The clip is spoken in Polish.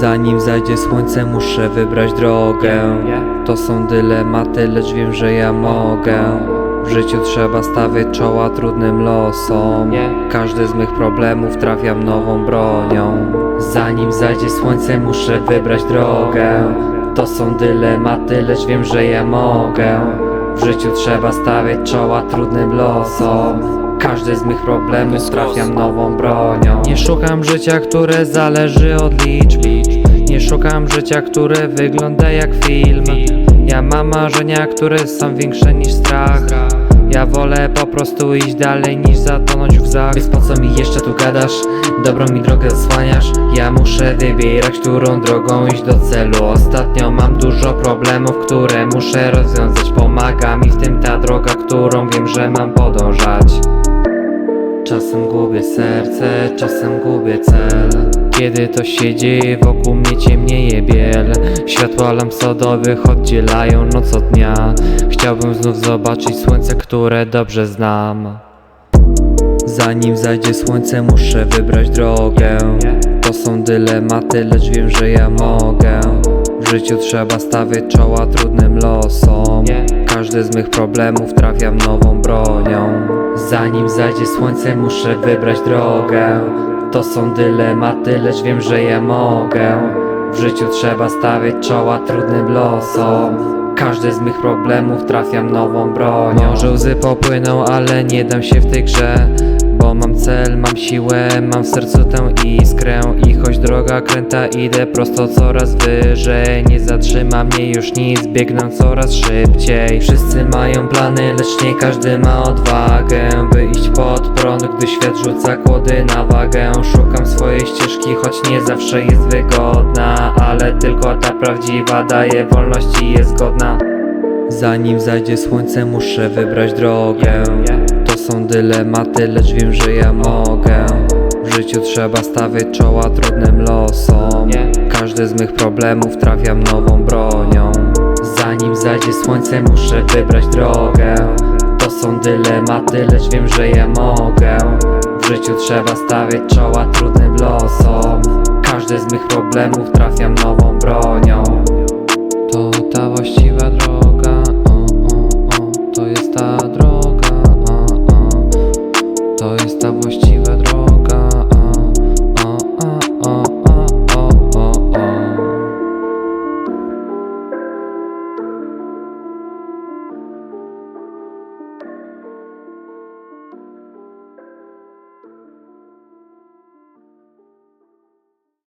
Zanim zajdzie słońce muszę wybrać drogę. To są dylematy, lecz wiem, że ja mogę. W życiu trzeba stawiać czoła trudnym losom. Każdy z mych problemów trafiam nową bronią. Zanim zajdzie słońce muszę wybrać drogę. To są dylematy, lecz wiem, że ja mogę. W życiu trzeba stawiać czoła trudnym losom każdy z mych problemów trafiam nową bronią. Nie szukam życia, które zależy od liczb. Nie szukam życia, które wygląda jak film. Ja mam marzenia, które są większe niż strach. Ja wolę po prostu iść dalej niż zatonąć w zach. Więc po co mi jeszcze tu gadasz? Dobrą mi drogę zasłaniasz. Ja muszę wybierać, którą drogą iść do celu. Ostatnio mam dużo problemów, które muszę rozwiązać. Pomaga mi w tym ta droga, którą wiem, że mam podążać Czasem gubię serce, czasem gubię cel. Kiedy to się dzieje, wokół mnie ciemnieje biel Światła lamp sodowych oddzielają noc od dnia. Chciałbym znów zobaczyć słońce, które dobrze znam. Zanim zajdzie słońce muszę wybrać drogę. To są dylematy, lecz wiem, że ja mogę. W życiu trzeba stawiać czoła trudnym losom. Każdy z mych problemów trafiam nową bronią Zanim zajdzie słońce muszę wybrać drogę. To są dylematy, lecz wiem, że ja mogę. W życiu trzeba stawiać czoła trudnym losom. Każdy z mych problemów trafiam nową bronią. Może łzy popłyną, ale nie dam się w tej grze mam siłę, mam w sercu tę iskrę I choć droga kręta, idę prosto coraz wyżej. Nie zatrzyma mnie już nic, biegnę coraz szybciej. Wszyscy mają plany, lecz nie każdy ma odwagę By iść pod prąd, gdy świat rzuca kłody na wagę. Szukam swojej ścieżki, choć nie zawsze jest wygodna Ale tylko ta prawdziwa daje wolność i jest godna. Zanim zajdzie słońce muszę wybrać drogę. To są dylematy, lecz wiem, że ja mogę życiu trzeba stawiać czoła trudnym losom. Każdy z mych problemów trafiam nową bronią. Zanim zajdzie słońce muszę wybrać drogę. To są dylematy, lecz wiem, że ja mogę. W życiu trzeba stawiać czoła trudnym losom. Każdy z mych problemów trafiam nową bronią. To ta właściwa droga